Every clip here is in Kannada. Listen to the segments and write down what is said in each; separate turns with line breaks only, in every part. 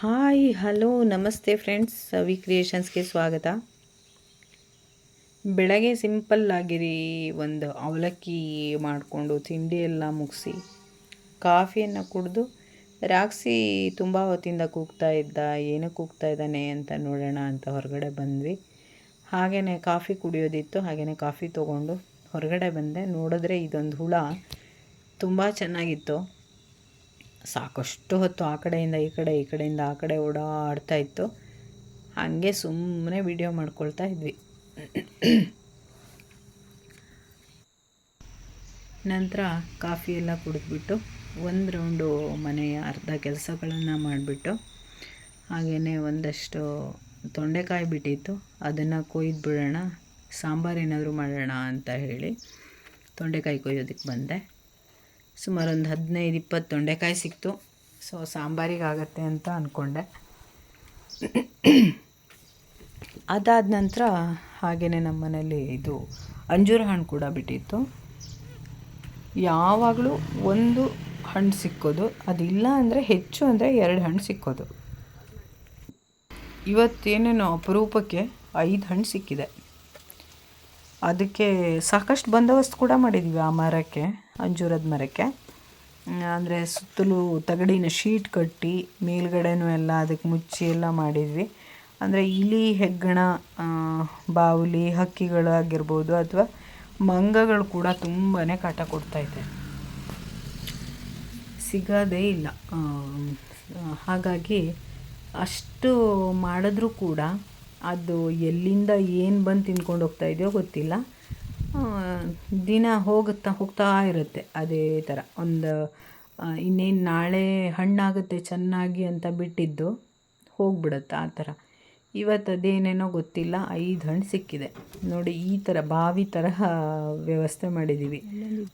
ಹಾಯ್, ಹಲೋ, ನಮಸ್ತೆ ಫ್ರೆಂಡ್ಸ್. ಸವಿ ಕ್ರಿಯೇಷನ್ಸ್ಗೆ ಸ್ವಾಗತ. ಬೆಳಗ್ಗೆ ಸಿಂಪಲ್ ಆಗಿರಿ. ಒಂದು ಅವಲಕ್ಕಿ ಮಾಡಿಕೊಂಡು ತಿಂಡಿ ಎಲ್ಲ ಮುಗಿಸಿ ಕಾಫಿಯನ್ನು ಕುಡಿದು ರಾಕ್ಸಿ ತುಂಬ ಹೊತ್ತಿಂದ ಕೂಗ್ತಾ ಇದ್ದ. ಏನು ಕೂಗ್ತಾ ಇದ್ದಾನೆ ಅಂತ ನೋಡೋಣ ಅಂತ ಹೊರಗಡೆ ಬಂದ್ವಿ. ಹಾಗೇ ಕಾಫಿ ಕುಡಿಯೋದಿತ್ತು. ಹಾಗೆಯೇ ಕಾಫಿ ತೊಗೊಂಡು ಹೊರಗಡೆ ಬಂದೆ. ನೋಡಿದ್ರೆ ಇದೊಂದು ಹುಳ. ತುಂಬ ಚೆನ್ನಾಗಿತ್ತು. ಸಾಕಷ್ಟು ಹೊತ್ತು ಆ ಕಡೆಯಿಂದ ಈ ಕಡೆ, ಈ ಕಡೆಯಿಂದ ಆ ಕಡೆ ಓಡಾಡ್ತಾ ಇತ್ತು. ಹಾಗೆ ಸುಮ್ಮನೆ ವಿಡಿಯೋ ಮಾಡ್ಕೊಳ್ತಾ ಇದ್ವಿ. ನಂತರ ಕಾಫಿ ಎಲ್ಲ ಕುಡಿದ್ಬಿಟ್ಟು ಒಂದು ರೌಂಡು ಮನೆಯ ಅರ್ಧ ಕೆಲಸಗಳನ್ನು ಮಾಡಿಬಿಟ್ಟು ಹಾಗೇ ಒಂದಷ್ಟು ತೊಂಡೆಕಾಯಿ ಬಿಟ್ಟಿತ್ತು. ಅದನ್ನು ಕೊಯ್ದು ಬಿಡೋಣ, ಸಾಂಬಾರು ಏನಾದರೂ ಮಾಡೋಣ ಅಂತ ಹೇಳಿ ತೊಂಡೆಕಾಯಿ ಕೊಯ್ಯೋದಕ್ಕೆ ಬಂದೆ. ಸುಮಾರು ಒಂದು ಹದಿನೈದು, ಇಪ್ಪತ್ತು ತೊಂಡೆಕಾಯಿ ಸಿಕ್ತು. ಸೊ ಸಾಂಬಾರಿಗೆ ಆಗತ್ತೆ ಅಂತ ಅಂದ್ಕೊಂಡೆ ಅದಾದ ನಂತರ ಹಾಗೆಯೇ ನಮ್ಮ ಇದು ಅಂಜೂರ ಹಣ್ಣು ಕೂಡ ಬಿಟ್ಟಿತ್ತು. ಯಾವಾಗಲೂ ಒಂದು ಹಣ್ಣು ಸಿಕ್ಕೋದು. ಅದಿಲ್ಲ ಅಂದರೆ ಹೆಚ್ಚು ಅಂದರೆ ಎರಡು ಹಣ್ಣು ಸಿಕ್ಕೋದು. ಇವತ್ತೇನೇನೋ ಅಪರೂಪಕ್ಕೆ ಐದು ಹಣ್ಣು ಸಿಕ್ಕಿದೆ. ಅದಕ್ಕೆ ಸಾಕಷ್ಟು ಬಂದೋಬಸ್ತ್ ಕೂಡ ಮಾಡಿದ್ವಿ ಆ ಮರಕ್ಕೆ. ಅಂಜೂರದ ಮರಕ್ಕೆ. ಅಂದರೆ ಸುತ್ತಲೂ ತಗಡಿನ ಶೀಟ್ ಕಟ್ಟಿ ಮೇಲ್ಗಡೆನೂ ಎಲ್ಲ ಅದಕ್ಕೆ ಮುಚ್ಚಿ ಎಲ್ಲ ಮಾಡಿದ್ವಿ. ಅಂದರೆ ಇಲಿ, ಹೆಗ್ಗಣ ಬಾವುಲಿ ಹಕ್ಕಿಗಳಾಗಿರ್ಬೋದು ಅಥವಾ ಮಂಗಗಳು ಕೂಡ ತುಂಬಾ ಕಾಟ ಕೊಡ್ತಾಯಿದೆ ಸಿಗೋದೇ ಇಲ್ಲ. ಹಾಗಾಗಿ ಅಷ್ಟು ಮಾಡಿದ್ರೂ ಕೂಡ ಅದು ಎಲ್ಲಿಂದ ಏನು ಬಂದು ತಿನ್ಕೊಂಡು ಹೋಗ್ತಾ ಇದೆಯೋ ಗೊತ್ತಿಲ್ಲ. ದಿನ ಹೋಗುತ್ತಾ ಹೋಗ್ತಾ ಇರುತ್ತೆ ಅದೇ ಥರ. ಒಂದು ಇನ್ನೇನು ನಾಳೆ ಹಣ್ಣಾಗುತ್ತೆ ಚೆನ್ನಾಗಿ ಅಂತ ಬಿಟ್ಟಿದ್ದು ಹೋಗ್ಬಿಡುತ್ತೆ ಆ ಥರ. ಇವತ್ತು ಅದೇನೇನೋ ಗೊತ್ತಿಲ್ಲ, ಐದು ಹಣ್ಣು ಸಿಕ್ಕಿದೆ. ನೋಡಿ, ಈ ಥರ ಬಾವಿ ತರಹ ವ್ಯವಸ್ಥೆ ಮಾಡಿದ್ದೀವಿ.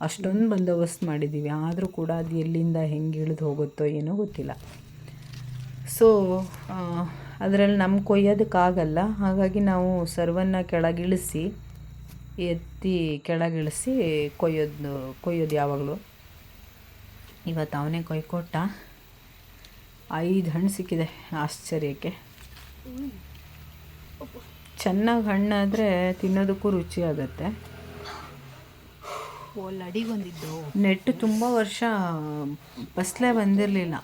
ಅಷ್ಟೊಂದು ಬಂದೋಬಸ್ತ್ ಮಾಡಿದ್ದೀವಿ. ಆದರೂ ಕೂಡ ಅದು ಎಲ್ಲಿಂದ ಹೆಂಗೆ ಇಳಿದು ಹೋಗುತ್ತೋ ಏನೋ ಗೊತ್ತಿಲ್ಲ. ಸೊ ಅದರಲ್ಲಿ ನಮ್ಮ ಕೊಯ್ಯೋದಕ್ಕಾಗಲ್ಲ. ಹಾಗಾಗಿ ನಾವು ಸರ್ವನ್ನು ಕೆಳಗಿಳಿಸಿ ಎತ್ತಿ ಕೆಳಗಿಳಿಸಿ ಕೊಯ್ಯೋದು ಕೊಯ್ಯೋದು ಯಾವಾಗಲೂ. ಇವತ್ತು ಅವನೇ ಕೊಯ್ಕೊಟ್ಟ. ಐದು ಹಣ್ಣು ಸಿಕ್ಕಿದೆ ಆಶ್ಚರ್ಯಕ್ಕೆ. ಚೆನ್ನಾಗಿ ಹಣ್ಣಾದರೆ ತಿನ್ನೋದಕ್ಕೂ ರುಚಿ ಆಗುತ್ತೆ.
ಅಡಿಗೊಂದಿದ್ದು
ನೆಟ್ಟು ತುಂಬ ವರ್ಷ ಫಸ್ಲೇ ಬಂದಿರಲಿಲ್ಲ.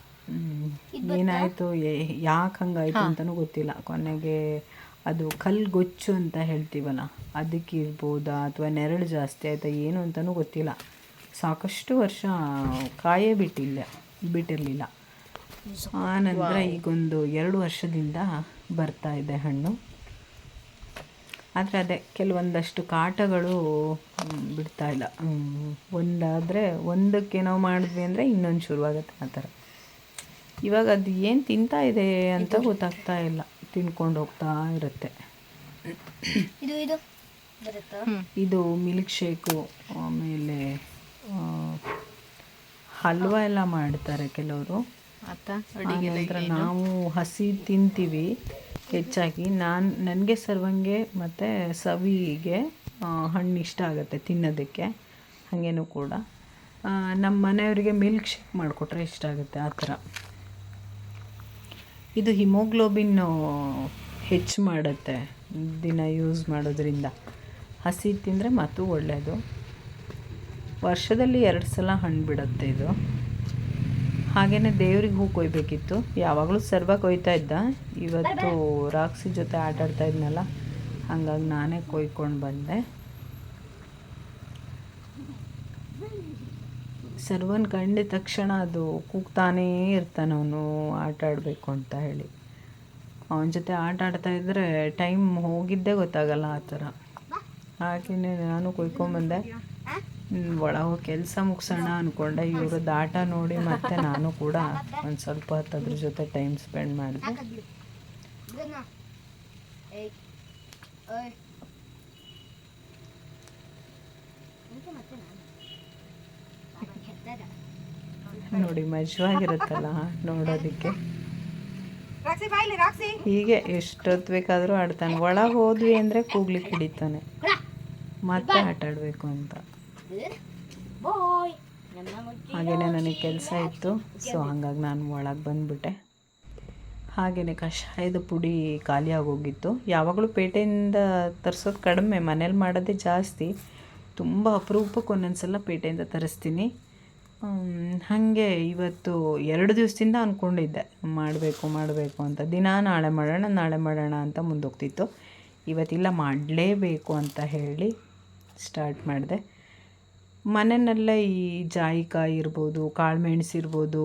ಏನಾಯಿತು ಯಾಕೆ ಹಂಗಾಯ್ತು ಅಂತಲೂ ಗೊತ್ತಿಲ್ಲ. ಕೊನೆಗೆ ಅದು ಕಲ್ಗೊಚ್ಚು ಅಂತ ಹೇಳ್ತೀವಲ್ಲ ಅದಕ್ಕೆ ಇರ್ಬೋದಾ ಅಥವಾ ನೆರಳು ಜಾಸ್ತಿ ಆಯಿತಾ ಏನು ಅಂತಲೂ ಗೊತ್ತಿಲ್ಲ. ಸಾಕಷ್ಟು ವರ್ಷ ಕಾಯೇ ಬಿಟ್ಟಿಲ್ಲ ಬಿಟ್ಟಿರಲಿಲ್ಲ ಆನಂತರ ಈಗೊಂದು ಎರಡು ವರ್ಷದಿಂದ ಬರ್ತಾ ಇದೆ ಹಣ್ಣು. ಆದರೆ ಅದೇ ಕೆಲವೊಂದಷ್ಟು ಕಾಟಗಳು ಬಿಡ್ತಾ ಇಲ್ಲ. ಒಂದಾದರೆ ಒಂದಕ್ಕೆ ನಾವು ಮಾಡಿದ್ವಿ ಅಂದರೆ ಇನ್ನೊಂದು ಶುರುವಾಗುತ್ತೆ ಆ ಥರ. ಇವಾಗ ಅದು ಏನು ತಿಂತಾ ಇದೆ ಅಂತ ಗೊತ್ತಾಗ್ತಾ ಇಲ್ಲ. ತಿನ್ಕೊಂಡು ಹೋಗ್ತಾ ಇರುತ್ತೆ.
ಇದು ಇದು
ಇದು ಮಿಲ್ಕ್ ಶೇಕು ಆಮೇಲೆ ಹಲ್ವ ಎಲ್ಲ ಮಾಡ್ತಾರೆ ಕೆಲವರು. ನಂತರ ನಾವು ಹಸಿ ತಿಂತೀವಿ ಹೆಚ್ಚಾಗಿ. ನಾನು ನನಗೆ ಸರ್ವಂಗೆ ಮತ್ತು ಸವಿಗೆ ಹಣ್ಣು ಇಷ್ಟ ಆಗುತ್ತೆ ತಿನ್ನೋದಕ್ಕೆ. ಹಾಗೇನೂ ಕೂಡ. ನಮ್ಮ ಮನೆಯವರಿಗೆ ಮಿಲ್ಕ್ ಶೇಕ್ ಮಾಡಿಕೊಟ್ರೆ ಇಷ್ಟ ಆಗುತ್ತೆ ಆ ಥರ. ಇದು ಹಿಮೋಗ್ಲೋಬಿನ್ ಹೆಚ್ಚು ಮಾಡುತ್ತೆ. ದಿನ ಯೂಸ್ ಮಾಡೋದ್ರಿಂದ. ಹಸಿ ತಿಂದರೆ ಮತ್ತು ಒಳ್ಳೆಯದು ವರ್ಷದಲ್ಲಿ ಎರಡು ಸಲ ಹಣ್ಣು ಬಿಡುತ್ತೆ ಇದು. ಹಾಗೆಯೇ ದೇವ್ರಿಗೆ ಹೂ ಕೊಯ್ಬೇಕಿತ್ತು. ಯಾವಾಗಲೂ ಸರ್ವ ಕೊಯ್ತಾ ಇದ್ದ. ಇವತ್ತು ರಾಕ್ಸಿ ಜೊತೆ ಆಟಾಡ್ತಾ ಇದ್ನಲ್ಲ, ಹಾಗಾಗಿ ನಾನೇ ಕೊಯ್ಕೊಂಡು ಬಂದೆ. ಸರ್ವನ್ ಕಂಡ ತಕ್ಷಣ ಅದು ಕೂಗ್ತಾನೇ ಇರ್ತಾನೆ ಅವನು, ಆಟ ಆಡಬೇಕು ಅಂತ ಹೇಳಿ. ಅವನ ಜೊತೆ ಆಟ ಆಡ್ತಾ ಇದ್ದರೆ ಟೈಮ್ ಹೋಗಿದ್ದೇ ಗೊತ್ತಾಗಲ್ಲ ಆ ಥರ. ಹಾಗೆಯೇ ನಾನು ಕುಯ್ಕೊಂಬಂದೆ ಒಳ ಹೋಗಿ ಕೆಲಸ ಮುಗಿಸೋಣ ಅಂದ್ಕೊಂಡೆ ಇವ್ರದ್ದು ಆಟ ನೋಡಿ ಮತ್ತೆ ನಾನು ಕೂಡ ಒಂದು ಸ್ವಲ್ಪ ಹೊತ್ತು ಅದ್ರ ಜೊತೆ ಟೈಮ್ ಸ್ಪೆಂಡ್ ಮಾಡಿದೆ. ನೋಡಿ ಮಜವಾಗಿರುತ್ತಲ್ಲ ನೋಡೋದಕ್ಕೆ. ಹೀಗೆ ಎಷ್ಟೊತ್ತು ಬೇಕಾದರೂ ಆಡ್ತಾನೆ. ಒಳಗೆ ಹೋದ್ವಿ ಅಂದರೆ ಕೂಗ್ಲಿಕ್ಕೆ ಹಿಡಿತಾನೆ ಮತ್ತೆ ಆಟ ಆಡಬೇಕು ಅಂತ. ಹಾಗೆಯೇ ನನಗೆ ಕೆಲಸ ಇತ್ತು. ಸೊ ಹಂಗಾಗಿ ನಾನು ಒಳಗೆ ಬಂದುಬಿಟ್ಟೆ. ಹಾಗೆಯೇ ಕಷಾಯದ ಪುಡಿ ಖಾಲಿ ಆಗೋಗಿತ್ತು. ಯಾವಾಗಲೂ ಪೇಟೆಯಿಂದ ತರಿಸೋದು ಕಡಿಮೆ. ಮನೇಲಿ ಮಾಡೋದೇ ಜಾಸ್ತಿ. ತುಂಬ ಅಪರೂಪಕ್ಕೆ ಒಂದೊಂದು ಸಲ ಪೇಟೆಯಿಂದ ತರಿಸ್ತೀನಿ. ಹಾಗೆ ಇವತ್ತು ಎರಡು ದಿವಸದಿಂದ ಅಂದ್ಕೊಂಡಿದ್ದೆ ಮಾಡಬೇಕು ಮಾಡಬೇಕು ಅಂತ. ದಿನ ನಾಳೆ ಮಾಡೋಣ ನಾಳೆ ಮಾಡೋಣ ಅಂತ ಮುಂದೋಗ್ತಿತ್ತು. ಇವತ್ತಿಲ್ಲ ಮಾಡಲೇಬೇಕು ಅಂತ ಹೇಳಿ ಸ್ಟಾರ್ಟ್ ಮಾಡಿದೆ. ಮನೆಯಲ್ಲೇ ಈ ಜಾಯಿಕಾಯಿ ಇರ್ಬೋದು, ಕಾಳುಮೆಣಸು ಇರ್ಬೋದು,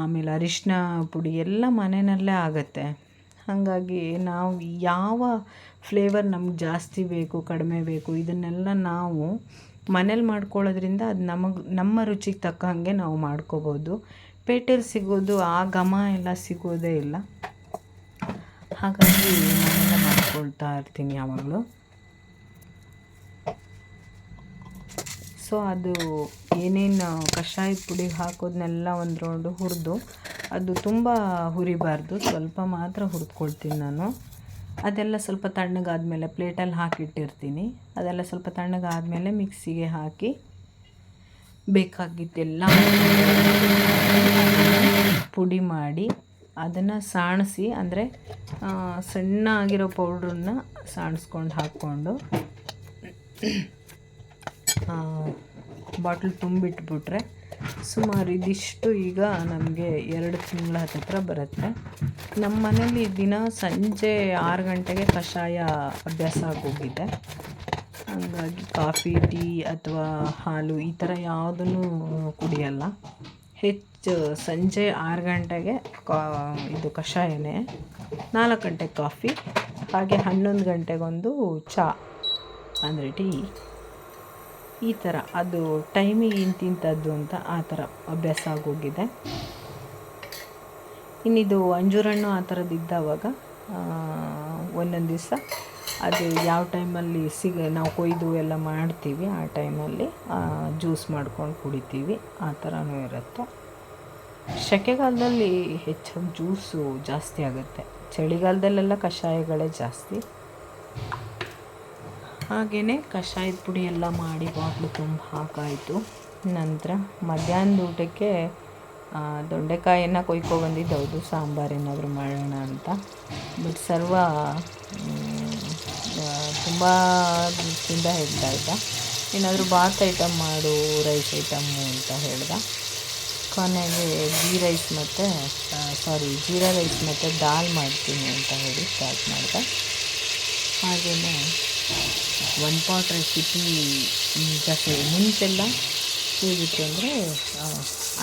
ಆಮೇಲೆ ಅರಿಶಿನ ಪುಡಿ ಎಲ್ಲ ಮನೆಯಲ್ಲೇ ಆಗುತ್ತೆ. ಹಾಗಾಗಿ ನಾವು ಯಾವ ಫ್ಲೇವರ್ ನಮ್ಗೆ ಜಾಸ್ತಿ ಬೇಕು, ಕಡಿಮೆ ಬೇಕು, ಇದನ್ನೆಲ್ಲ ನಾವು ಮನೇಲಿ ಮಾಡ್ಕೊಳ್ಳೋದ್ರಿಂದ ಅದು ನಮಗೆ, ನಮ್ಮ ರುಚಿಗೆ ತಕ್ಕ ಹಾಗೆ ನಾವು ಮಾಡ್ಕೋಬೋದು. ಪೇಟೆಲಿ ಸಿಗೋದು, ಆ ಘಮ ಎಲ್ಲ ಸಿಗೋದೇ ಇಲ್ಲ. ಹಾಗಾಗಿ ಮನೆಯಲ್ಲೇ ಮಾಡ್ಕೊಳ್ತಾ ಇರ್ತೀನಿ ಯಾವಾಗಲೂ. ಸೊ, ಅದು ಏನೇನು ಕಷಾಯದ ಪುಡಿಗೆ ಹಾಕೋದನ್ನೆಲ್ಲ ಒಂದು ರೌಂಡು ಹುರಿದು, ಅದು ತುಂಬ ಹುರಿಬಾರ್ದು. ಸ್ವಲ್ಪ ಮಾತ್ರ ಹುರಿದ್ಕೊಳ್ತೀನಿ ನಾನು. ಅದೆಲ್ಲ ಸ್ವಲ್ಪ ತಣ್ಣಗಾದ್ಮೇಲೆ ಪ್ಲೇಟಲ್ಲಿ ಹಾಕಿಟ್ಟಿರ್ತೀನಿ. ಅದೆಲ್ಲ ಸ್ವಲ್ಪ ತಣ್ಣಗಾದ್ಮೇಲೆ ಮಿಕ್ಸಿಗೆ ಹಾಕಿ ಬೇಕಾಗಿದ್ದೆಲ್ಲ ಪುಡಿ ಮಾಡಿ ಅದನ್ನು ಸಾಣಿಸಿ, ಅಂದರೆ ಸಣ್ಣ ಆಗಿರೋ ಪೌಡ್ರನ್ನ ಸಾಣಿಸ್ಕೊಂಡು ಹಾಕ್ಕೊಂಡು ಬಾಟ್ಲ್ ತುಂಬಿಟ್ಬಿಟ್ರೆ ಸುಮಾರು ಇದಿಷ್ಟು ಈಗ ನಮಗೆ ಎರಡು ತಿಂಗಳ ಹತ್ತಿರ ಬರುತ್ತೆ. ನಮ್ಮ ಮನೇಲಿ ದಿನ ಸಂಜೆ ಆರು ಗಂಟೆಗೆ ಕಷಾಯ ಅಭ್ಯಾಸ ಆಗೋಗಿದೆ. ಹಂಗಾಗಿ ಕಾಫಿ, ಟೀ ಅಥವಾ ಹಾಲು ಈ ಥರ ಯಾವುದನ್ನು ಕುಡಿಯಲ್ಲ. ಹೆಚ್ಚು ಸಂಜೆ ಆರು ಗಂಟೆಗೆ ಕಾ ಇದು ಕಷಾಯನೇ, ನಾಲ್ಕು ಗಂಟೆಗೆ ಕಾಫಿ, ಹಾಗೆ ಹನ್ನೊಂದು ಗಂಟೆಗೊಂದು ಚಹಾ ಅಂದರೆ ಟೀ. ಈ ಥರ, ಅದು ಟೈಮಿಗೆ ಇಂತಿಂಥದ್ದು ಅಂತ ಆ ಥರ ಅಭ್ಯಾಸ ಆಗೋಗಿದೆ. ಇನ್ನಿದು ಅಂಜೂರಣ್ಣು ಆ ಥರದ್ದು ಇದ್ದಾವಾಗ ಒಂದೊಂದು ದಿವಸ ಅದು ಯಾವ ಟೈಮಲ್ಲಿ ಸಿಗ, ನಾವು ಕೊಯ್ದು ಎಲ್ಲ ಮಾಡ್ತೀವಿ, ಆ ಟೈಮಲ್ಲಿ ಜ್ಯೂಸ್ ಮಾಡ್ಕೊಂಡು ಕುಡಿತೀವಿ, ಆ ಥರನೂ ಇರುತ್ತೆ. ಸೆಕೆಗಾಲದಲ್ಲಿ ಹೆಚ್ಚಾಗಿ ಜ್ಯೂಸು ಜಾಸ್ತಿ ಆಗುತ್ತೆ. ಚಳಿಗಾಲದಲ್ಲೆಲ್ಲ ಕಷಾಯಗಳೇ ಜಾಸ್ತಿ. ಹಾಗೆಯೇ ಕಷಾಯದ ಪುಡಿ ಎಲ್ಲ ಮಾಡಿ ಬಾಟ್ಲು ತುಂಬ ಹಾಕಾಯಿತು. ನಂತರ ಮಧ್ಯಾಹ್ನದ ಊಟಕ್ಕೆ ದೊಂಡೆಕಾಯನ್ನು ಕೊಯ್ಕೊಬಂದಿದ್ದು ಹೌದು ಸಾಂಬಾರು ಏನಾದರೂ ಮಾಡೋಣ ಅಂತ. ಬಟ್ ಸರ್ವ ತುಂಬ ದಿವಸದಿಂದ ಹೇಳ್ತಾ ಇದ್ದ. ಏನಾದರೂ ಬಾತ್ ಐಟಮ್ ಮಾಡು, ರೈಸ್ ಐಟಮ್ಮು ಅಂತ ಹೇಳ್ದ. ಕೊನೆಗೆ ಜೀ ರೈಸ್ ಮತ್ತು ಸಾರಿ, ಜೀರಾ ರೈಸ್ ಮತ್ತು ದಾಲ್ ಮಾಡ್ತೀನಿ ಅಂತ ಹೇಳಿ ಸ್ಟಾರ್ಟ್ ಮಾಡಿದೆ. ಹಾಗೆಯೇ ಒನ್ ಪಾಟ್ ರೆಸಿಪಿ ಜಾಸ್ತಿ ಮುಂಚೆಲ್ಲ ಹೇಗಿತ್ತು ಅಂದರೆ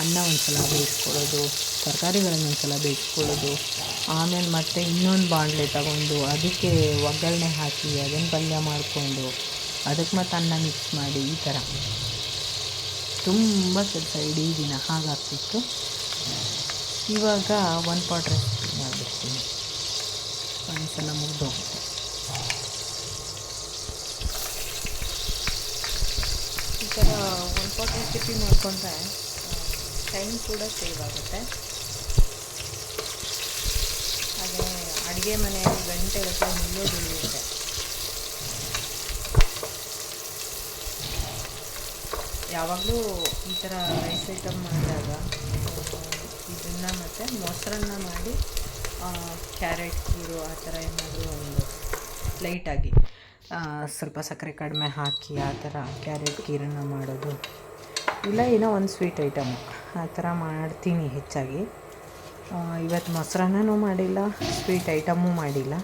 ಅನ್ನ ಒಂದು ಸಲ ಬೇಯಿಸ್ಕೊಳ್ಳೋದು, ತರಕಾರಿಗಳನ್ನು ಒಂದು ಸಲ ಬೇಯಿಸ್ಕೊಳ್ಳೋದು, ಆಮೇಲೆ ಮತ್ತೆ ಇನ್ನೊಂದು ಬಾಣಲೆ ತಗೊಂಡು ಅದಕ್ಕೆ ಒಗ್ಗರಣೆ ಹಾಕಿ ಅದನ್ನು ಪಲ್ಯ ಮಾಡಿಕೊಂಡು ಅದಕ್ಕೆ ಮತ್ತೆ ಅನ್ನ ಮಿಕ್ಸ್ ಮಾಡಿ ಈ ಥರ ತುಂಬ ಕೆಲಸ ಇಡೀ ದಿನ ಹಾಗಾಗ್ತಿತ್ತು. ಇವಾಗ ಒನ್ ಪಾಟ್ ರೆಸಿಪಿ ಮಾಡಿಬಿಡ್ತೀನಿ ಒಂದು ಸಲ ಮುಗ್ದೋಗುತ್ತೆ ಈ ಥರ ಒನ್ ಪಾಟ್ ರೆಸಿಪಿ ಮಾಡಿಕೊಂಡ್ರೆ ಟೈಮ್ ಕೂಡ ಸೇವ್ ಆಗುತ್ತೆ. ಹಾಗೆ ಅಡುಗೆ ಮನೆಯಲ್ಲಿ ಗಂಟೆಗಟ್ಟಲೆ ಮುಳ್ಳು ಬೆಳೆಯುತ್ತೆ ಯಾವಾಗಲೂ ಈ ಥರ ರೈಸ್ ಐಟಮ್ ಮಾಡಿದಾಗ ಇದನ್ನು ಮತ್ತು ಮೊಸರನ್ನ ಮಾಡಿ ಕ್ಯಾರೆಟ್ ಕೀರು ಆ ಥರ ಏನಾದರೂ ಒಂದು ಲೈಟಾಗಿ ಸ್ವಲ್ಪ ಸಕ್ಕರೆ ಕಡಿಮೆ ಹಾಕಿ ಆ ಥರ ಕ್ಯಾರೆಟ್ ಕೀರನ್ನು ಮಾಡೋದು. ಇಲ್ಲ, ಏನೋ ಒಂದು ಸ್ವೀಟ್ ಐಟಮು ಆ ಥರ ಮಾಡ್ತೀನಿ ಹೆಚ್ಚಾಗಿ. ಇವತ್ತು ಮೊಸರನ್ನೂ ಮಾಡಿಲ್ಲ ಸ್ವೀಟ್ ಐಟಮೂ ಮಾಡಿಲ್ಲ.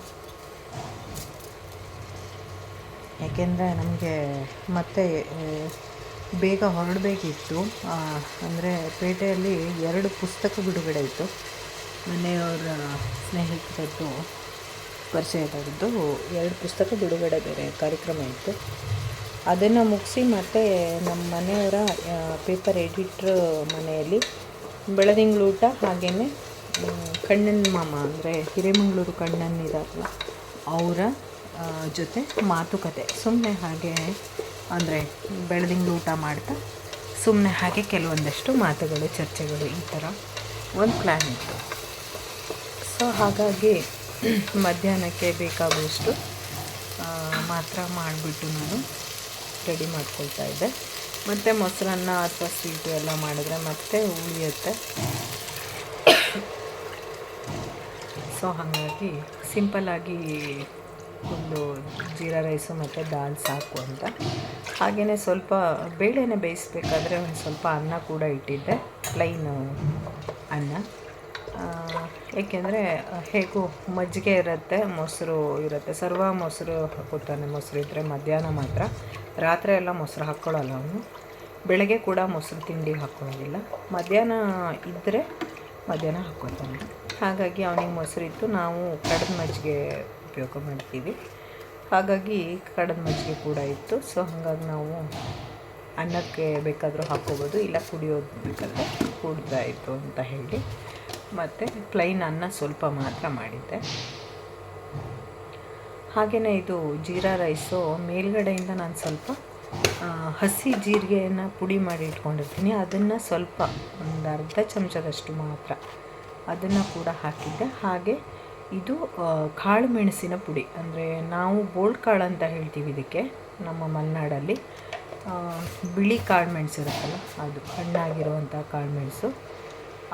ಯಾಕೆಂದರೆ ನಮಗೆ ಮತ್ತೆ ಬೇಗ ಹೊರಡಬೇಕಿತ್ತು. ಅಂದರೆ ಪೇಟೆಯಲ್ಲಿ ಎರಡು ಪುಸ್ತಕ ಬಿಡುಗಡೆ ಇತ್ತು. ಮನೆಯವರ ಸ್ನೇಹಿತರದ್ದು, ಪರಿಚಯದವ್ರದ್ದು ಎರಡು ಪುಸ್ತಕ ಬಿಡುಗಡೆ ಬೇರೆ ಕಾರ್ಯಕ್ರಮ ಇತ್ತು. ಅದನ್ನು ಮುಗಿಸಿ ಮತ್ತೆ ನಮ್ಮ ಮನೆಯವರ ಪೇಪರ್ ಎಡಿಟ್ರ್ ಮನೆಯಲ್ಲಿ ಬೆಳದಿಂಗಳೂಟ ಹಾಗೆಯೇ ಕಣ್ಣನ ಮಾಮ ಅಂದರೆ ಹಿರೇಮಂಗಳೂರು ಕಣ್ಣನ್ ಇದಾರಲ್ಲ ಅವರ ಜೊತೆ ಮಾತುಕತೆ. ಸುಮ್ಮನೆ ಹಾಗೆ ಅಂದರೆ ಬೆಳದಿಂಗ್ಳು ಊಟ ಮಾಡ್ತಾ ಸುಮ್ಮನೆ ಹಾಗೆ ಕೆಲವೊಂದಷ್ಟು ಮಾತುಗಳು, ಚರ್ಚೆಗಳು ಈ ಥರ ಒಂದು ಪ್ಲ್ಯಾನ್ ಇತ್ತು. ಸೊ ಹಾಗಾಗಿ ಮಧ್ಯಾಹ್ನಕ್ಕೆ ಬೇಕಾಗುವಷ್ಟು ಮಾತ್ರ ಮಾಡಿಬಿಟ್ಟು ನಾನು ರೆಡಿ ಮಾಡ್ಕೊಳ್ತಾ ಇದ್ದೆ. ಮತ್ತು ಮೊಸರನ್ನ ಅಥವಾ ಸ್ವೀಟು ಎಲ್ಲ ಮಾಡಿದ್ರೆ ಮತ್ತೆ ಉಳಿಯುತ್ತೆ. ಸೊ ಹಾಗಾಗಿ ಸಿಂಪಲ್ಲಾಗಿ ಒಂದು ಜೀರಾ ರೈಸು ಮತ್ತು ದಾಲ್ ಸಾಕು ಅಂತ. ಹಾಗೆಯೇ ಸ್ವಲ್ಪ ಬೇಳೆನೇ ಬೇಯಿಸ್ಬೇಕಾದ್ರೆ ಒಂದು ಸ್ವಲ್ಪ ಅನ್ನ ಕೂಡ ಇಟ್ಟಿದ್ದೆ. ಪ್ಲೈನ್ ಅನ್ನ. ಏಕೆಂದರೆ ಹೇಗೂ ಮಜ್ಜಿಗೆ ಇರುತ್ತೆ, ಮೊಸರು ಇರುತ್ತೆ. ಸರ್ವ ಮೊಸರು ಹಾಕೋತಾನೆ, ಮೊಸರು ಇದ್ದರೆ ಮಧ್ಯಾಹ್ನ ಮಾತ್ರ. ರಾತ್ರಿ ಎಲ್ಲ ಮೊಸರು ಹಾಕ್ಕೊಳ್ಳಲ್ಲ ಅವನು. ಬೆಳಗ್ಗೆ ಕೂಡ ಮೊಸರು ತಿಂಡಿ ಹಾಕ್ಕೊಳ್ಳೋದಿಲ್ಲ ಮಧ್ಯಾಹ್ನ ಇದ್ದರೆ ಮಧ್ಯಾಹ್ನ ಹಾಕ್ಕೊತಾನೆ. ಹಾಗಾಗಿ ಅವನಿಗೆ ಮೊಸರಿತ್ತು. ನಾವು ಕಡದ ಮಜ್ಜಿಗೆ ಉಪಯೋಗ ಮಾಡ್ತೀವಿ. ಹಾಗಾಗಿ ಕಡದ ಮಜ್ಜಿಗೆ ಕೂಡ ಇತ್ತು. ಸೊ ಹಾಗಾಗಿ ನಾವು ಅನ್ನಕ್ಕೆ ಬೇಕಾದರೂ ಹಾಕ್ಕೋಬೋದು. ಇಲ್ಲ ಕುಡಿಯೋದು ಬೇಕಾದರೆ ಕುಡ್ದಾಯಿತು ಅಂತ ಹೇಳಿ. ಮತ್ತು ಪ್ಲೈನ್ ಅನ್ನ ಸ್ವಲ್ಪ ಮಾತ್ರ ಮಾಡಿದ್ದೆ. ಹಾಗೆಯೇ ಇದು ಜೀರಾ ರೈಸು ಮೇಲ್ಗಡೆಯಿಂದ ನಾನು ಸ್ವಲ್ಪ ಹಸಿ ಜೀರಿಗೆಯನ್ನು ಪುಡಿ ಮಾಡಿ ಇಟ್ಕೊಂಡಿರ್ತೀನಿ. ಅದನ್ನು ಸ್ವಲ್ಪ ಒಂದು ಅರ್ಧ ಚಮಚದಷ್ಟು ಮಾತ್ರ ಅದನ್ನು ಕೂಡ ಹಾಕಿದ್ದೆ. ಹಾಗೆ ಇದು ಕಾಳು ಮೆಣಸಿನ ಪುಡಿ. ಅಂದರೆ ನಾವು ಬೋಲ್ಡ್ ಕಾಳು ಅಂತ ಹೇಳ್ತೀವಿ ಇದಕ್ಕೆ, ನಮ್ಮ ಮಲೆನಾಡಲ್ಲಿ. ಬಿಳಿ ಕಾಳು ಮೆಣಸು ಇರುತ್ತಲ್ಲ, ಅದು ಹಣ್ಣಾಗಿರುವಂಥ ಕಾಳು ಮೆಣಸು.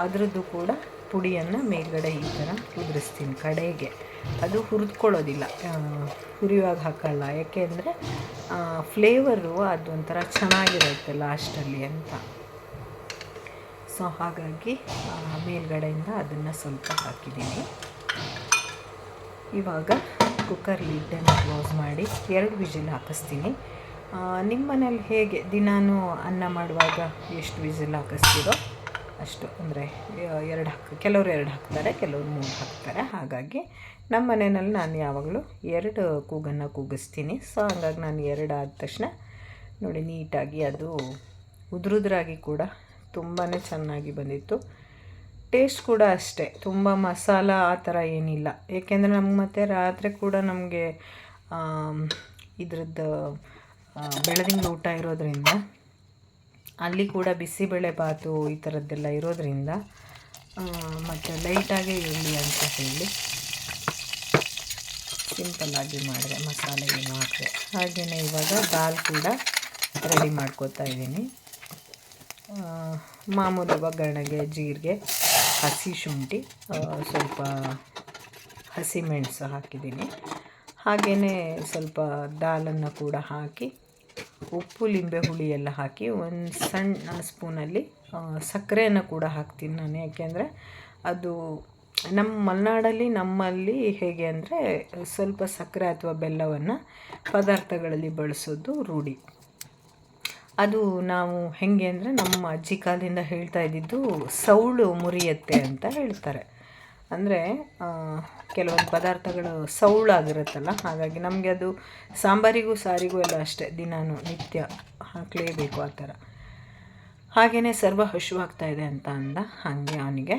ಅದರದ್ದು ಕೂಡ ಪುಡಿಯನ್ನು ಮೇಲ್ಗಡೆ ಈ ಥರ ಉದುರಿಸ್ತೀನಿ ಕಡೆಗೆ. ಅದು ಹುರಿದ್ಕೊಳ್ಳೋದಿಲ್ಲ ಹುರಿಯುವಾಗ ಹಾಕೋಲ್ಲ. ಯಾಕೆ ಅಂದರೆ ಫ್ಲೇವರು ಅದೊಂಥರ ಚೆನ್ನಾಗಿರುತ್ತೆ ಲಾಸ್ಟಲ್ಲಿ ಅಂತ. ಸೊ ಹಾಗಾಗಿ ಮೇಲ್ಗಡೆಯಿಂದ ಅದನ್ನು ಸ್ವಲ್ಪ ಹಾಕಿದ್ದೀನಿ. ಇವಾಗ ಕುಕ್ಕರ್ ಲಿಡ್ಡನ್ನು ಕ್ಲೋಸ್ ಮಾಡಿ ಎರಡು ವಿಜಿಲ್ ಹಾಕಿಸ್ತೀನಿ. ನಿಮ್ಮ ಮನೇಲಿ ಹೇಗೆ ದಿನಾನು ಅನ್ನ ಮಾಡುವಾಗ ಎಷ್ಟು ವಿಜಿಲ್ ಹಾಕಿಸ್ತೀರೋ ಅಷ್ಟು ಅಂದರೆ ಎರಡು ಹಾಕಿ, ಕೆಲವರು ಎರಡು ಹಾಕ್ತಾರೆ, ಕೆಲವರು ಮೂರು ಹಾಕ್ತಾರೆ. ಹಾಗಾಗಿ ನಮ್ಮ ಮನೆಯಲ್ಲಿ ನಾನು ಯಾವಾಗಲೂ ಎರಡು ಕೂಗನ್ನು ಕೂಗಿಸ್ತೀನಿ. ಸೊ ಹಂಗಾಗಿ ನಾನು ಎರಡು ಆದ ತಕ್ಷಣ ನೋಡಿ, ನೀಟಾಗಿ ಅದು ಉದುರುದ್ರಾಗಿ ಕೂಡ ತುಂಬಾ ಚೆನ್ನಾಗಿ ಬಂದಿತ್ತು. ಟೇಸ್ಟ್ ಕೂಡ ಅಷ್ಟೇ. ತುಂಬ ಮಸಾಲ ಆ ಥರ ಏನಿಲ್ಲ. ಏಕೆಂದರೆ ನಮ್ಗೆ ಮತ್ತೆ ರಾತ್ರಿ ಕೂಡ ನಮಗೆ ಇದ್ರದ್ದು ಬೆಳದಿಂಗಳ ಊಟ ಇರೋದ್ರಿಂದ ಅಲ್ಲಿ ಕೂಡ ಬಿಸಿಬೇಳೆಬಾತು ಈ ಥರದ್ದೆಲ್ಲ ಇರೋದರಿಂದ ಮತ್ತು ಲೈಟಾಗೇ ಇರಲಿ ಅಂತ ಹೇಳಿ ಸಿಂಪಲ್ಲಾಗಿ ಮಾಡಿದೆ, ಮಸಾಲೆ ಏನು ಹಾಕಿದೆ. ಹಾಗೆಯೇ ಇವಾಗ ದಾಲ್ ಕೂಡ ರೆಡಿ ಮಾಡ್ಕೋತಾ ಇದ್ದೀನಿ. ಮಾಮೂಲಿ ಒಗ್ಗರಣೆಗೆ ಜೀರಿಗೆ, ಹಸಿ ಶುಂಠಿ ಸ್ವಲ್ಪ ಹಸಿಮೆಣಸು ಹಾಕಿದ್ದೀನಿ. ಹಾಗೆಯೇ ಸ್ವಲ್ಪ ದಾಲನ್ನು ಕೂಡ ಹಾಕಿ ಉಪ್ಪು, ಲಿಂಬೆ ಹುಳಿ ಎಲ್ಲ ಹಾಕಿ ಒಂದು ಸಣ್ಣ ಸ್ಪೂನಲ್ಲಿ ಸಕ್ಕರೆಯನ್ನು ಕೂಡ ಹಾಕ್ತೀನಿ ನಾನು. ಯಾಕೆಂದರೆ ಅದು ನಮ್ಮ ಮಲೆನಾಡಲ್ಲಿ, ನಮ್ಮಲ್ಲಿ ಹೇಗೆ ಅಂದರೆ ಸ್ವಲ್ಪ ಸಕ್ಕರೆ ಅಥವಾ ಬೆಲ್ಲವನ್ನು ಪದಾರ್ಥಗಳಲ್ಲಿ ಬಳಸೋದು ರೂಢಿ. ಅದು ನಾವು ಹೆಂಗೆ ಅಂದರೆ ನಮ್ಮ ಅಜ್ಜಿ ಕಾಲದಿಂದ ಹೇಳ್ತಾ ಇದ್ದಿದ್ದು ಸೌಳು ಮುರಿಯತ್ತೆ ಅಂತ ಹೇಳ್ತಾರೆ. ಅಂದರೆ ಕೆಲವೊಂದು ಪದಾರ್ಥಗಳು ಸೌಳಾಗಿರುತ್ತಲ್ಲ, ಹಾಗಾಗಿ ನಮಗೆ ಅದು ಸಾಂಬಾರಿಗೂ ಸಾರಿಗೂ ಎಲ್ಲ ಅಷ್ಟೇ, ದಿನಾನು ನಿತ್ಯ ಹಾಕಲೇಬೇಕು ಆ ಥರ. ಹಾಗೆಯೇ ಸರ್ವ ಹಶುವಾಗ್ತಾ ಇದೆ ಅಂತ ಅಂದ ಹಾಗೆ ಅವನಿಗೆ,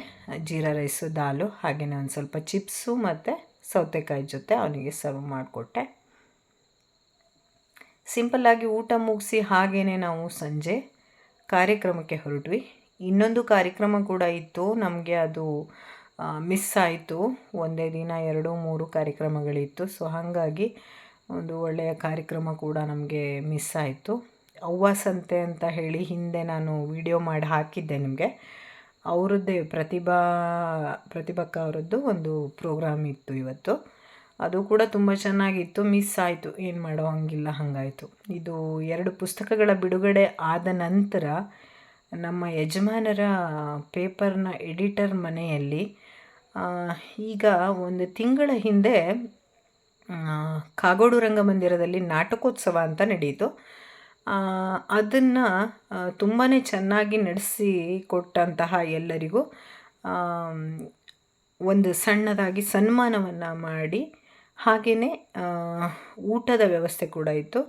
ಜೀರಾ ರೈಸು, ದಾಲು ಹಾಗೆಯೇ ಒಂದು ಸ್ವಲ್ಪ ಚಿಪ್ಸು ಮತ್ತು ಸೌತೆಕಾಯಿ ಜೊತೆ ಅವನಿಗೆ ಸರ್ವ್ ಮಾಡಿಕೊಟ್ಟೆ. ಸಿಂಪಲ್ಲಾಗಿ ಊಟ ಮುಗಿಸಿ ಹಾಗೇ ನಾವು ಸಂಜೆ ಕಾರ್ಯಕ್ರಮಕ್ಕೆ ಹೊರಟ್ವಿ. ಇನ್ನೊಂದು ಕಾರ್ಯಕ್ರಮ ಕೂಡ ಇತ್ತು, ನಮಗೆ ಅದು ಮಿಸ್ ಆಯಿತು. ಒಂದೇ ದಿನ ಎರಡು, ಮೂರು ಕಾರ್ಯಕ್ರಮಗಳಿತ್ತು. ಸೊ ಹಾಗಾಗಿ ಒಂದು ಒಳ್ಳೆಯ ಕಾರ್ಯಕ್ರಮ ಕೂಡ ನಮಗೆ ಮಿಸ್ ಆಯಿತು. ಅವ್ವ ಸಂತೆ ಅಂತ ಹೇಳಿ ಹಿಂದೆ ನಾನು ವಿಡಿಯೋ ಮಾಡಿ ಹಾಕಿದ್ದೆ ನಿಮಗೆ. ಅವರದ್ದೇ ಪ್ರತಿಭಾ, ಪ್ರತಿಭಕ್ಕ ಅವರದ್ದು ಒಂದು ಪ್ರೋಗ್ರಾಮ್ ಇತ್ತು ಇವತ್ತು. ಅದು ಕೂಡ ತುಂಬ ಚೆನ್ನಾಗಿತ್ತು. ಮಿಸ್ ಆಯಿತು. ಏನು ಮಾಡೋ ಹಂಗಿಲ್ಲ, ಹಾಗಾಯಿತು. ಇದು ಎರಡು ಪುಸ್ತಕಗಳ ಬಿಡುಗಡೆ ಆದ ನಂತರ ನಮ್ಮ ಯಜಮಾನರ ಪೇಪರ್ನ ಎಡಿಟರ್ ಮನೆಯಲ್ಲಿ ಈಗ ಒಂದು ತಿಂಗಳ ಹಿಂದೆ ಕಾಗೋಡು ರಂಗಮಂದಿರದಲ್ಲಿ ನಾಟಕೋತ್ಸವ ಅಂತ ನಡೆಯಿತು. ಅದನ್ನು ತುಂಬಾ ಚೆನ್ನಾಗಿ ನಡೆಸಿ ಕೊಟ್ಟಂತಹ ಎಲ್ಲರಿಗೂ ಒಂದು ಸಣ್ಣದಾಗಿ ಸನ್ಮಾನವನ್ನು ಮಾಡಿ ಹಾಗೆಯೇ ಊಟದ ವ್ಯವಸ್ಥೆ ಕೂಡ ಇತ್ತು.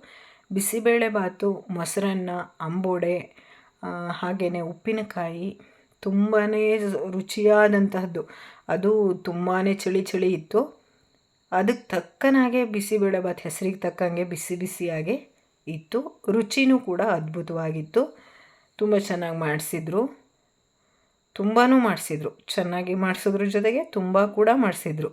ಬಿಸಿಬೇಳೆ ಬಾತು, ಮೊಸರನ್ನ, ಅಂಬೋಡೆ ಹಾಗೆಯೇ ಉಪ್ಪಿನಕಾಯಿ ತುಂಬಾ ರುಚಿಯಾದಂತಹದ್ದು. ಅದು ತುಂಬಾ ಚಳಿ ಚಳಿ ಇತ್ತು. ಅದಕ್ಕೆ ತಕ್ಕನಾಗೆ ಬಿಸಿಬೇಳೆ ಬಾತ್, ಹೆಸರಿಗೆ ತಕ್ಕಂಗೆ ಬಿಸಿ ಬಿಸಿಯಾಗಿ ಇತ್ತು. ರುಚಿನೂ ಕೂಡ ಅದ್ಭುತವಾಗಿತ್ತು. ತುಂಬ ಚೆನ್ನಾಗಿ ಮಾಡಿಸಿದ್ರು. ತುಂಬಾ ಮಾಡಿಸಿದ್ರು. ಚೆನ್ನಾಗಿ ಮಾಡಿಸೋದ್ರ ಜೊತೆಗೆ ತುಂಬ ಕೂಡ ಮಾಡಿಸಿದ್ರು.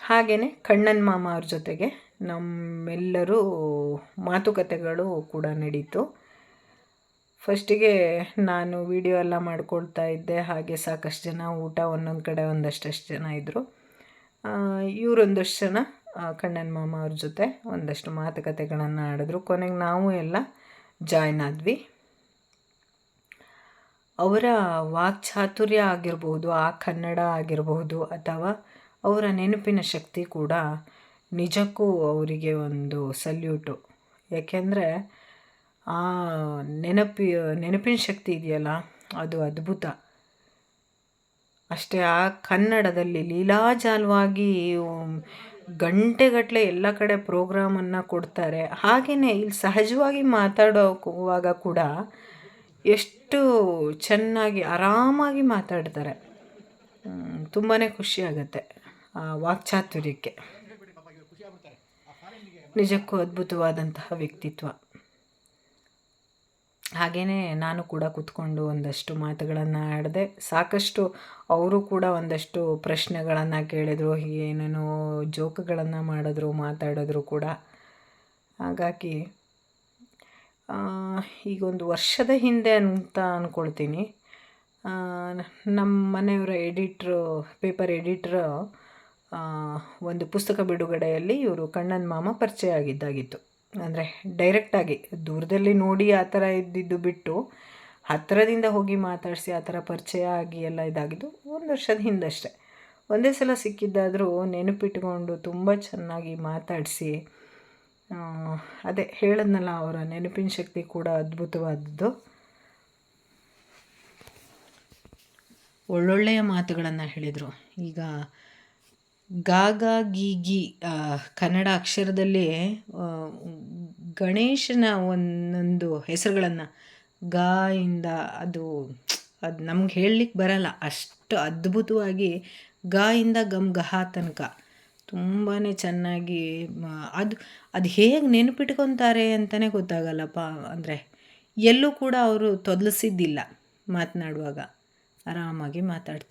ಹಾಗೆಯೇ ಕಣ್ಣನ್ ಮಾಮ ಅವ್ರ ಜೊತೆಗೆ ನಮ್ಮೆಲ್ಲರೂ ಮಾತುಕತೆಗಳು ಕೂಡ ನಡೀತು. ಫಸ್ಟಿಗೆ ನಾನು ವಿಡಿಯೋ ಎಲ್ಲ ಮಾಡ್ಕೊಳ್ತಾ ಇದ್ದೆ, ಹಾಗೆ ಸಾಕಷ್ಟು ಜನ ಊಟ ಒಂದೊಂದು ಕಡೆ ಒಂದಷ್ಟಷ್ಟು ಜನ ಇದ್ದರು ಇವರೊಂದಷ್ಟು ಜನ ಕಣ್ಣನ್ ಮಾಮ ಅವ್ರ ಜೊತೆ ಒಂದಷ್ಟು ಮಾತುಕತೆಗಳನ್ನು ಆಡಿದ್ರು. ಕೊನೆಗೆ ನಾವು ಎಲ್ಲ ಜಾಯ್ನ್ ಆದ್ವಿ. ಅವರ ವಾಕ್ಚಾತುರ್ಯ ಆಗಿರ್ಬೋದು, ಆ ಕನ್ನಡ ಆಗಿರಬಹುದು ಅಥವಾ ಅವರ ನೆನಪಿನ ಶಕ್ತಿ ಕೂಡ ನಿಜಕ್ಕೂ ಅವರಿಗೆ ಒಂದು ಸಲ್ಯೂಟು. ಯಾಕೆಂದರೆ ಆ ನೆನಪಿ, ನೆನಪಿನ ಶಕ್ತಿ ಇದೆಯಲ್ಲ, ಅದು ಅದ್ಭುತ. ಅಷ್ಟೇ ಆ ಕನ್ನಡದಲ್ಲಿ ಲೀಲಾಜಾಲವಾಗಿ ಗಂಟೆಗಟ್ಟಲೆ ಎಲ್ಲ ಕಡೆ ಪ್ರೋಗ್ರಾಮನ್ನು ಕೊಡ್ತಾರೆ. ಹಾಗೆಯೇ ಇಲ್ಲಿ ಸಹಜವಾಗಿ ಮಾತಾಡೋವಾಗ ಕೂಡ ಎಷ್ಟು ಚೆನ್ನಾಗಿ, ಆರಾಮಾಗಿ ಮಾತಾಡ್ತಾರೆ. ತುಂಬಾ ಖುಷಿ ಆಗುತ್ತೆ ಆ ವಾಕ್ಚಾತುರ್ಯಕ್ಕೆ ನಿಜಕ್ಕೂ ಅದ್ಭುತವಾದಂತಹ ವ್ಯಕ್ತಿತ್ವ. ಹಾಗೆಯೇ ನಾನು ಕೂಡ ಕೂತ್ಕೊಂಡು ಒಂದಷ್ಟು ಮಾತುಗಳನ್ನು ಆಡಿದೆ. ಸಾಕಷ್ಟು ಅವರು ಕೂಡ ಒಂದಷ್ಟು ಪ್ರಶ್ನೆಗಳನ್ನು ಕೇಳಿದರು, ಏನೇನೋ ಜೋಕ್ಗಳನ್ನು ಮಾಡಿದ್ರು, ಮಾತಾಡಿದ್ರು ಕೂಡ. ಹಾಗಾಗಿ ಈಗೊಂದು ವರ್ಷದ ಹಿಂದೆ ಅಂತ ಅಂದ್ಕೊಳ್ತೀನಿ ನಮ್ಮ ಮನೆಯವರ ಎಡಿಟ್ರು, ಪೇಪರ್ ಎಡಿಟ್ರು ಒಂದು ಪುಸ್ತಕ ಬಿಡುಗಡೆಯಲ್ಲಿ ಇವರು ಕಣ್ಣನ್ ಮಾಮ ಪರಿಚಯ ಆಗಿದ್ದಾಗಿತ್ತು. ಅಂದರೆ ಡೈರೆಕ್ಟಾಗಿ ದೂರದಲ್ಲಿ ನೋಡಿ ಆ ಥರ ಇದ್ದಿದ್ದು ಬಿಟ್ಟು ಹತ್ತಿರದಿಂದ ಹೋಗಿ ಮಾತಾಡಿಸಿ ಆ ಥರ ಪರಿಚಯ ಆಗಿ ಎಲ್ಲ ಇದಾಗಿದ್ದು ಒಂದು ವರ್ಷದ ಹಿಂದಷ್ಟೆ. ಒಂದೇ ಸಲ ಸಿಕ್ಕಿದ್ದಾದರೂ ನೆನಪಿಟ್ಕೊಂಡು ತುಂಬ ಚೆನ್ನಾಗಿ ಮಾತಾಡಿಸಿ ಅದೇ ಹೇಳಿದ್ನಲ್ಲ ಅವರ ನೆನಪಿನ ಶಕ್ತಿ ಕೂಡ ಅದ್ಭುತವಾದದ್ದು. ಒಳ್ಳೊಳ್ಳೆಯ ಮಾತುಗಳನ್ನು ಹೇಳಿದರು. ಈಗ ಗಾಗ ಗೀಗಿ ಆ, ಕನ್ನಡ ಅಕ್ಷರದಲ್ಲಿ ಗಣೇಶನ ಒಂದೊಂದು ಹೆಸರುಗಳನ್ನು ಗಾ ಇಂದ ಅದು ಅದು ನಮ್ಗೆ ಹೇಳಲಿಕ್ಕೆ ಬರಲ್ಲ. ಅಷ್ಟು ಅದ್ಭುತವಾಗಿ ಗಾ ಇಂದ ಗಮ್ ಗಹ ತನಕ ತುಂಬಾ ಚೆನ್ನಾಗಿ ಅದು ಅದು ಹೇಗೆ ನೆನಪಿಟ್ಕೊತಾರೆ ಅಂತಲೇ ಗೊತ್ತಾಗಲ್ಲಪ್ಪ. ಅಂದರೆ ಎಲ್ಲೂ ಕೂಡ ಅವರು ತೊದಲಿಸಿದ್ದಿಲ್ಲ ಮಾತನಾಡುವಾಗ. ಆರಾಮಾಗಿ ಮಾತಾಡ್ತಾರೆ